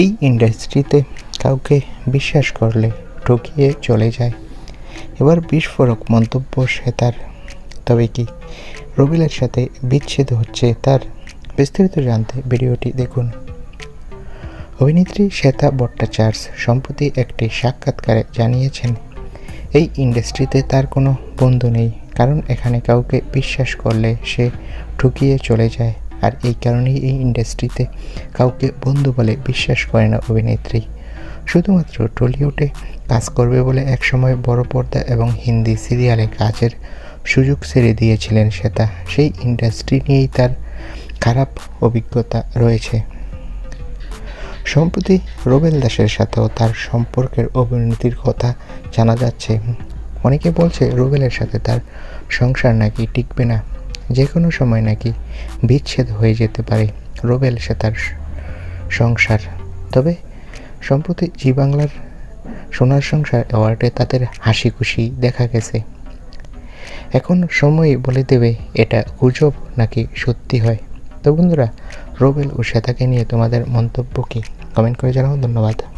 এই ইন্ডাস্ট্রিতে কাউকে বিশ্বাস করলে ঠকিয়ে চলে যায়। এবার বিস্ফোরক মন্তব্য সে তার। তবে কি? রবিলের সাথে বিচ্ছেদ হচ্ছে তার। বিস্তারিত জানতে ভিডিওটি দেখুন। অভিনেত্রী শ্বেতা ভট্টাচার্য সম্প্রতি একটি সাক্ষাৎকারে জানিয়েছেন, এই ইন্ডাস্ট্রিতে তার কোনো বন্ধু নেই, কারণ এখানে কাউকে বিশ্বাস করলে সে ঠকিয়ে চলে যায়। আর এই কারণেই এই ইন্ডাস্ট্রিতে কাউকে বন্ধু বলে বিশ্বাস করে না অভিনেত্রী। শুধুমাত্র টলিউডে কাজ করবে বলে একসময় বড় পর্দা এবং হিন্দি সিরিয়ালে কাজের সুযোগ ছেড়ে দিয়েছিলেন শ্বেতা। সেই ইন্ডাস্ট্রি নিয়েই তার খারাপ অভিজ্ঞতা রয়েছে। সম্প্রতি রোবেল দাসের সাথেও তার সম্পর্কের অবনতির কথা জানা যাচ্ছে। অনেকে বলছে রোবেলের সাথে তার সংসার নাকি টিকবে না। যে কোনো সময় নাকি বিচ্ছেদ হয়ে যেতে পারে রোবেল সে তার সংসার। তবে সম্প্রতি জি বাংলার সোনার সংসার অ্যাওয়ার্ডে তাদের হাসি খুশি দেখা গেছে। এখন সময় বলে দেবে, এটা গুজব নাকি সত্যি হয়? তো বন্ধুরা, রোবেল ও শ্বেতাকে নিয়ে তোমাদের মন্তব্য কি? কমেন্ট করে জানাও, ধন্যবাদ।